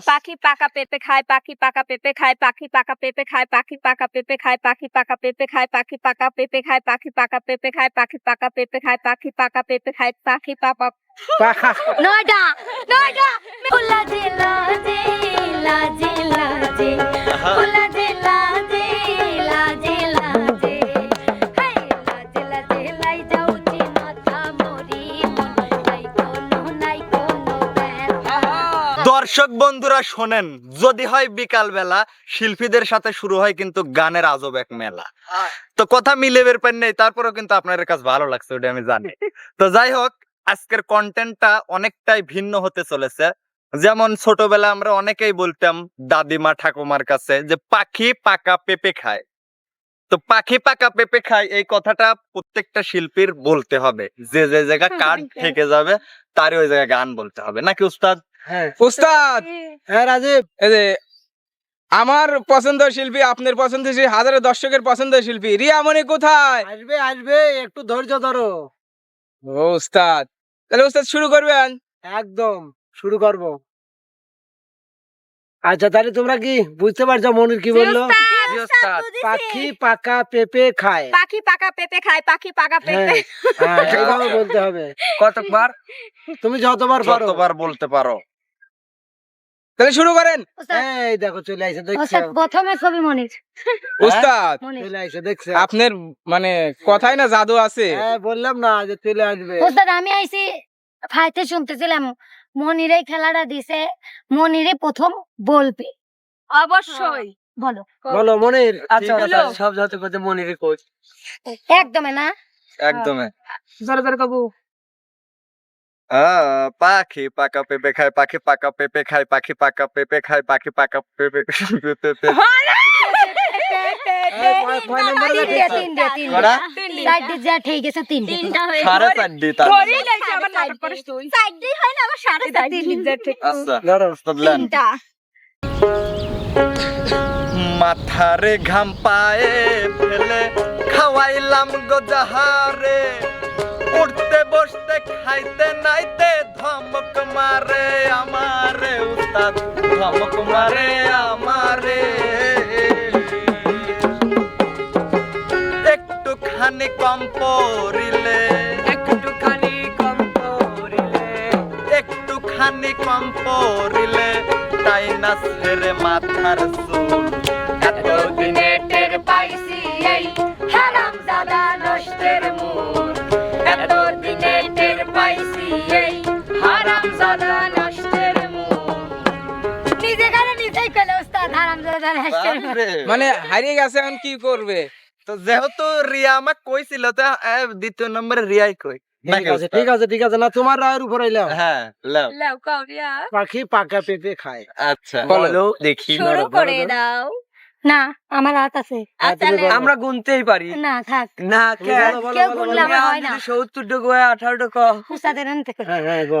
পাখি পাকা পেঁপে খায় পাখি পাকা পেঁপে খায় পাখি পাকা পেঁপে খায় পাখি পাকা পেঁপে খায় পাখি পাকা পেঁপে খায় পাখি পাকা পেঁপে খায় পাখি পাকা পেঁপে খায় পাখি পাকা পেঁপে খায় পাখি পাকা পেঁপে খায় পাখি পাপা লাজে লাজে লাজে লাজে লাজে লাজে লাজে দর্শক বন্ধুরা শোনেন যদি হয় বিকাল বেলা শিল্পীদের সাথে শুরু হয় কিন্তু গানের আজব এক মেলা। তো কথা মিলে বের পান নেই তারপরেও কিন্তু আপনাদের কাছে ভালো লাগছে ওটা আমি জানি। তো যাই হোক আজকের কন্টেন্টটা অনেকটাই ভিন্ন হতে চলেছে। যেমন ছোটবেলা আমরা অনেকেই বলতাম দাদিমা ঠাকুমার কাছে যে পাখি পাকা পেঁপে খায়। তো পাখি পাকা পেঁপে খায় এই কথাটা প্রত্যেকটা শিল্পীর বলতে হবে। যে যে জায়গা কার্ড থেকে যাবে তারই ওই জায়গায় গান বলতে হবে। নাকি উস্তাদ? হ্যাঁ উস্তাদ হ্যাঁ রাজীব। এই যে আমার পছন্দের শিল্পী আপনার পছন্দের শিল্পী হাজারো দর্শকের পছন্দের শিল্পী রিয়ামণি কোথায়? আসবে আসবে একটু ধৈর্য ধরো। ও উস্তাদ তাহলে উস্তাদ শুরু করবেন? একদম শুরু করব। আচ্ছা তাহলে তোমরা কি বুঝতে পারছ মনির কি বলল? পাখি পাকা পেঁপে খায়। পাখি পাকা পেঁপে খায় পাখি পাকা হ্যাঁ পেঁপে হ্যাঁ, এইভাবে বলতে হবে। কতবার? তুমি যতবার পারো। যতবার বলতে পারো। তাহলে শুরু করেন। এই দেখো চলে আইসে দেখছ। প্রথমে ছবি মনির। উস্তাদ চলে আইসে দেখছ। আপনার মানে কথাই না জাদু আছে। হ্যাঁ বললাম না যে চলে আসবে। ওস্তাদ আমি আইছি ফাইতে শুনতেছিলাম মনির এই খেলাটা দিছে মনিরে প্রথম বলবে অবশ্যই। বলো। বলো মনির। আচ্ছা, সব যত কথা মনির কোচ একদমই না? একদমই জোরে জোরে কবু। পাখি পাকা পেঁপে খায় পাখি পাকা পেঁপে খায় পাখি পাকা পেঁপে খায় পাখি পাকা পেঁপে মাথারে ঘাম পায়ে ফেলে খাওয়াইলাম গো জাহারে উঠতে বসতে খাইতে নাইতে ধমক মারে আমারে উস্তাদ ধমক মারে আমারে। একটুখানি কম পড়িলে একটুখানি কম পড়িলে একটুখানি কম পড়িলে তাই না ছেড়ে মাথার চুল এতদিনে মানে হারিয়ে গেছে এখন কি করবে? তো যেহেতু রিয়া আমাকে কইছিল তো এ, দ্বিতীয় নম্বরে রিয়াই কই। ঠিক আছে ঠিক আছে না তোমার রায়ের উপর এলাম হ্যাঁ লাও। লাও কাউরিয়া পাখি পাকা পেঁপে খায়। আচ্ছা বলো। দেখি শুরু করে দাও। না আমার হাত আছে। হ্যাঁ। আমরা গুনতেই পারি। না থাক। না কেউ গুনলে আমার হয় না। সত্তর টাকা হয় আঠারো টাকা আনতে হ্যাঁ হ্যাঁ গো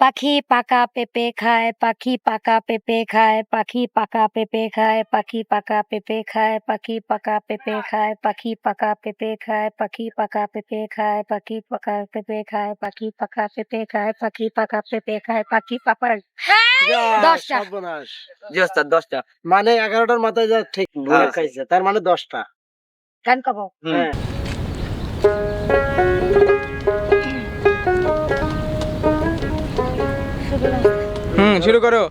পাখি পাকা পেঁপে খায় পাখি পাকা পেঁপে খায় পাখি পাকা পেঁপে খায় পাখি পাকা পেঁপে খায় পাখি পাকা পেঁপে খায় পাখি পাকা পেঁপে খায় পাখি পাকা পেঁপে খায় পাখি পাকা পেঁপে খায় পাখি পাকা পেঁপে খায় পাখি পাকা পেঁপে খায় পাখি পাকা দশটা। জি ওস্তাদ দশটা মানে এগারোটার মাথায় যা ঠিক হ্যাঁ। খাইছে তার মানে দশটা গান কব হ্যাঁ শুরু করো।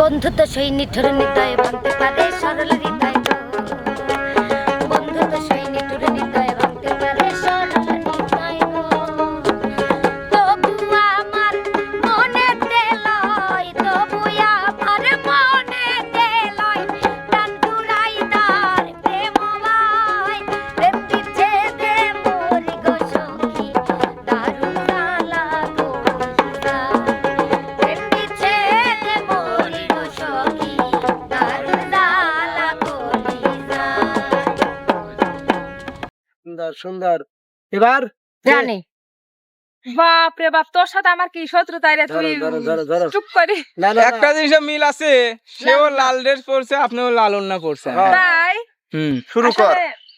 বন্ধুত্ব সেই নিঠুর নিতায় বানতে পারে সরল হৃদয় সুন্দর। এবার রানী বাপ রে বাপ তোর সাথে আমার কি শত্রুতা রে তুই? চুপ করি। না না একটা জিনিস মিল আছে সেও লাল ড্রেস পরছে আপনিও লাল ওন্না পরছেন। হ্যাঁ। তাই? হুম। শুরু কর।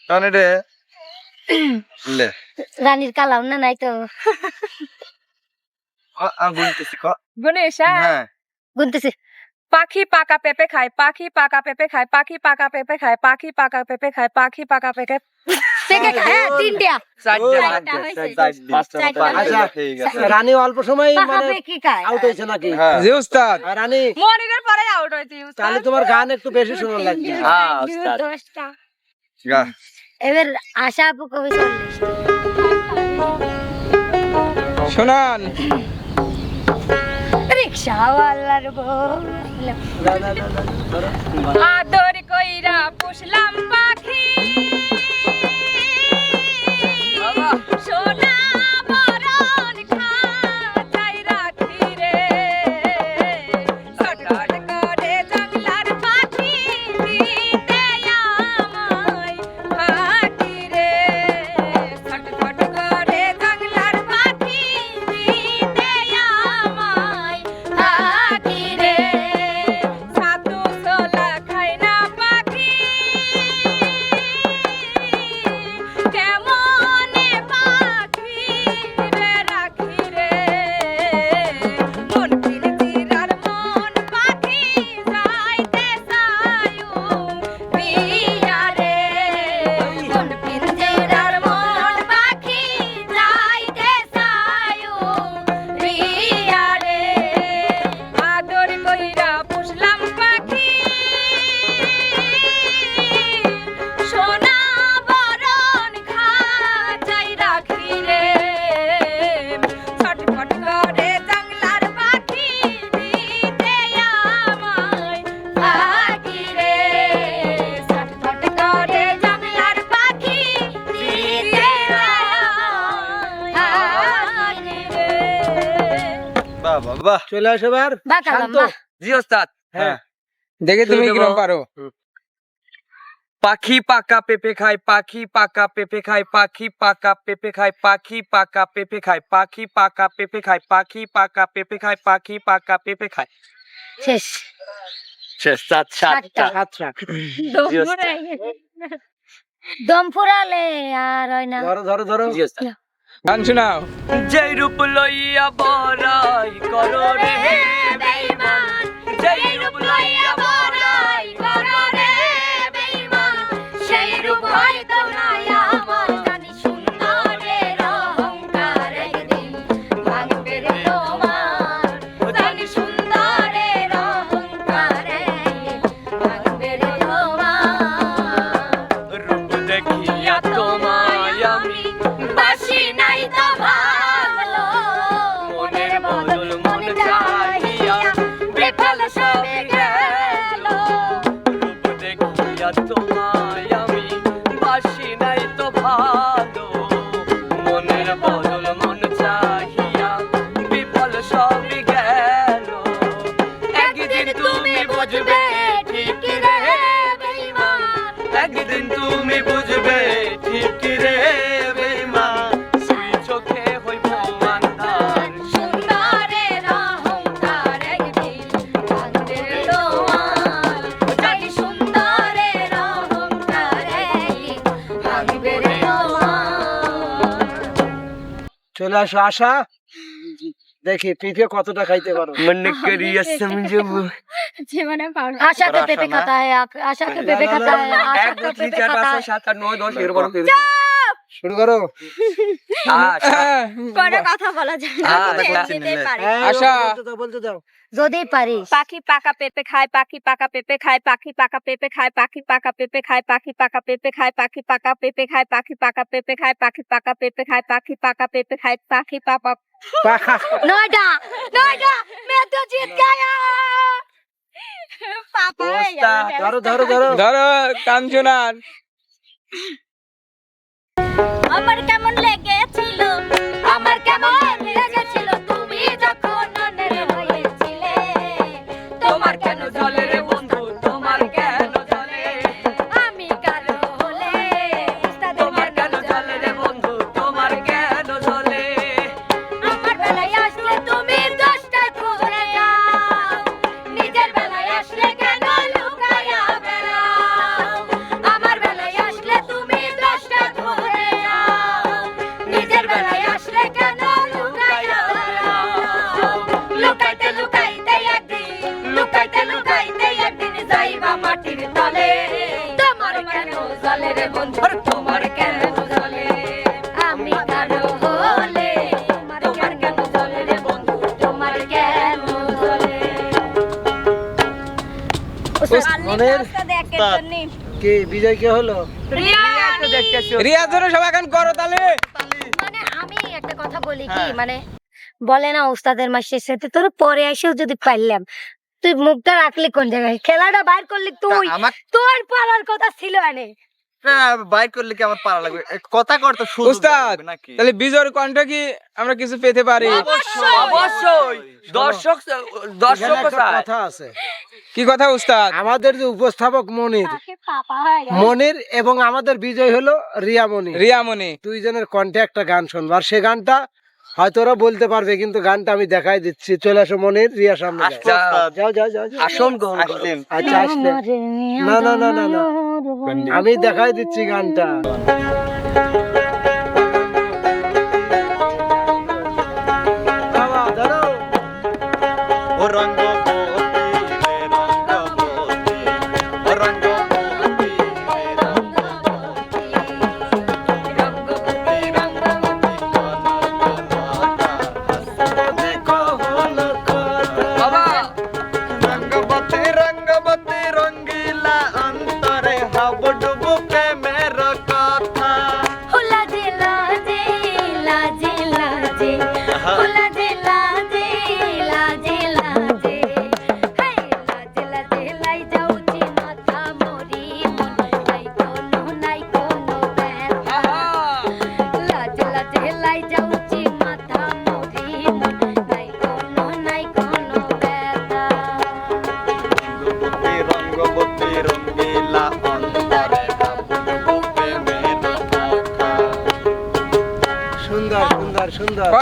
এটা লে। রানীর কালাও না নাই তো। গুনতেছি গণেশ হ্যাঁ? হ্যাঁ। গুনতেছি। পাখি পাকা পেঁপে খায় পাখি পাকা পেঁপে খায় পাখি পাকা পেঁপে খায় পাখি পাকা পেঁপে খায় পাখি পাকা পেঁপে রানী অল্প সময় তাহলে তোমার গান একটু বেশি শোনা এবার আশা শোনান রিক্সাওয়ালার বউ আদর বাহ। চলে আসো বাকালাম শান্ত। জি ওস্তাদ। হ্যাঁ। দেখে তুমি কীরকম পারো। পাখি পাকা পেঁপে খায় পাখি পাকা পেঁপে খায় পাখি পাকা পেঁপে খায় পাখি পাকা পেঁপে খায় পাখি পাকা পেঁপে খায় পাখি পাকা পেঁপে খায় পাখি পাকা পেঁপে খায়। শেষ। শেষ সাত সাতটা। সাতটা। দম ফুরালে আর হয় না। ধরো ধরো ধরো। জি ওস্তাদ। গান শোনাও। যেই রূপ লইয়া বড়াই করো রে বেঈমান যেই রূপ লইয়া ちょ。চলে আসো আসা। দেখি পেঁপে কতটা খাইতে পারো। মনে করি আসম জব জীবনে পারো। আশা কে পেঁপে खाता है आशा के पेपे खाता है आशा के पेपे खाता है 1 2 3 4 5 6 7 8 শুরু করো কোনো কথা বলা যায় না আশা বলতে দাও যদি পারি পাখি পাকা পেপে খায় পাখি পাকা পেপে খায় পাখি পাকা পেপে খায় পাখি পাকা পেপে খায় পাখি পাকা পেপে খায় পাখি পাকা পেপে খায় পাখি পাকা পেপে খায় পাখি পাকা পেপে খায় পাখি পাকা পেপে খায় পাখি পাকা নয়টা নয়টা মে তো জিত গয়া ধরো ধরো ধরো ধরো কাঞ্চনার আমার কেমন লেগেছিল? আমার কেমন রে তোমার কেন জ্বলে আমি কারও হলে তোমার কেন জ্বলে রে বন্ধু? তোমার কেন জ্বলে মনের বিজয় কে হলো? রিয়াজ ধরে সবাই এখন করো তাহলে। মানে আমি একটা কথা বলি কি হ্যাঁ। মানে বলে না উস্তাদের মাসের সাথে তোর পরে এসেও যদি পারলাম তুই মুখটা রাখলি কোন জায়গায়? খেলাটা বাইর করলি তুই। তোর পারার কথা ছিল এনে। বাইক করলে কি আমার পারা লাগবে? কথা করতে উস্তাদ, তাহলে বিজয়ের কণ্ঠ কি আমরা কিছু পেতে পারি? অবশ্যই দর্শক দর্শক এখানে একটা কোথায় কথা আছে। কি কথা উস্তাদ? আমাদের যে উপস্থাপক মনির মনির এবং আমাদের বিজয় হলো রিয়া মনির। রিয়ামণি দুইজনের কন্ঠে একটা গান শুনবার আর সে গানটা হয়তো ওরা বলতে পারবে কিন্তু গানটা আমি দেখাই দিচ্ছি চলে আসো মনির রিয়া সামনে যাও। আচ্ছা যাও যাও যাও। আসন আচ্ছা আসলে না, না, না, না, না। আমি দেখাই দিচ্ছি গানটা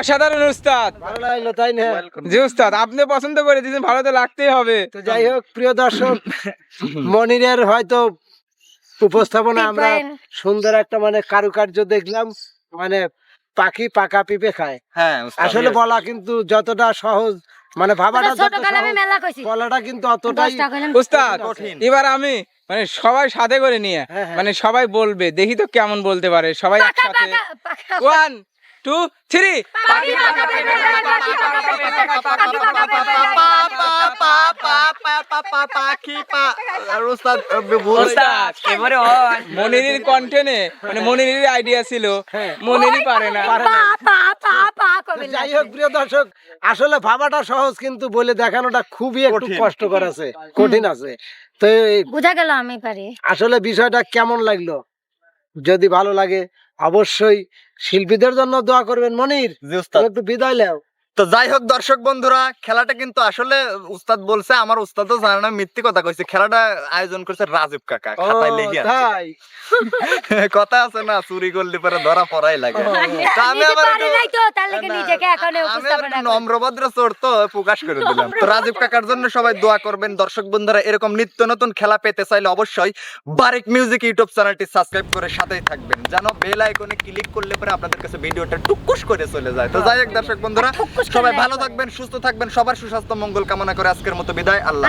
অসাধারণ উস্তাদ। ভালো লাগল তাই না? জি উস্তাদ আপনি পছন্দ করে দিয়েছেন ভালো তো লাগতেই হবে। তো যাই হোক প্রিয় দর্শক মনিরের হয়তো উপস্থাপনা আমরা সুন্দর একটা মানে কারুকার্য দেখলাম মানে পাখি পাকা পিপে খায়। হ্যাঁ আসলে বলা কিন্তু যতটা সহজ মানে ভাবাটা বলাটা কিন্তু অতটাই উস্তাদ এবার আমি মানে সবাই সাথে করে নিয়ে হ্যাঁ, হ্যাঁ। মানে সবাই বলবে দেখি তো কেমন বলতে পারে সবাই একসাথে। ওয়ান টু থ্রি মনিরের কণ্ঠে নে মানে মনিরের আইডিয়া ছিল। হ্যাঁ। মনিরই পারে না। পা পা পা পা কবে যাই হোক প্রিয় দর্শক আসলে ভাবাটা সহজ কিন্তু বলে দেখানোটা খুবই একটু কষ্টকর আছে কঠিন আছে। তো বুঝা গেল আমি পারি। আসলে বিষয়টা কেমন লাগল? যদি ভালো লাগে অবশ্যই শিল্পীদের জন্য দোয়া করবেন মনির একটু বিদায় নাও। তো যাই হোক দর্শক বন্ধুরা খেলাটা কিন্তু আসলে উস্তাদ বলছে আমার উস্তাদও জানে না মিথ্যে কথা কইছে। খেলাটা আয়োজন করছে রাজীব কাকা খাতায় লিখে আছে। তাই? কথা আছে না চুরি করলে পরে ধরা পড়াই লাগে। তা আমি আবার পারি নাই তো তার লেগে নিজেকে এখন আমি আবার উপস্থাপনা একটু করি। নম্রভদ্র চোর তো প্রকাশ করে দিলাম। তো রাজীব কাকার জন্য সবাই দোয়া করবেন। দর্শক বন্ধুরা এরকম নিত্য নতুন খেলা পেতে চাইলে অবশ্যই বারেক মিউজিক ইউটিউব চ্যানেলটি সাবস্ক্রাইব করে সাথেই থাকবেন যেন বেল আইকনে ক্লিক করলে পরে আপনাদের কাছে ভিডিওটা টুকুস করে চলে যায়। তো যাই হোক দর্শক বন্ধুরা সবাই ভালো থাকবেন সুস্থ থাকবেন সবার সুস্বাস্থ্য মঙ্গল কামনা করে আজকের মতো বিদায় আল্লাহ